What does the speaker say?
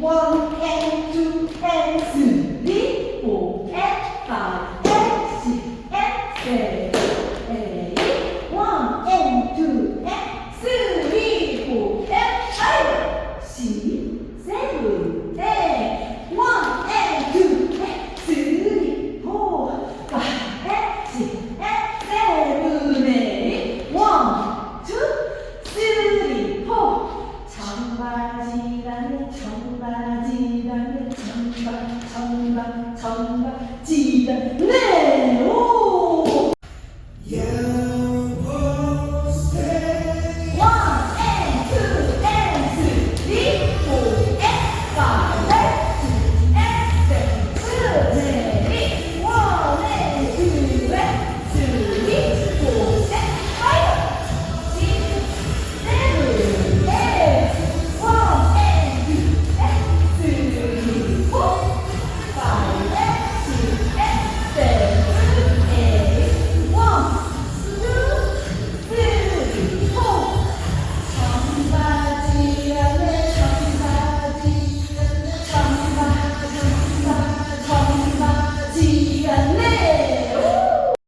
One two and three, four five and six and seven. 吧，唱吧，唱，记得。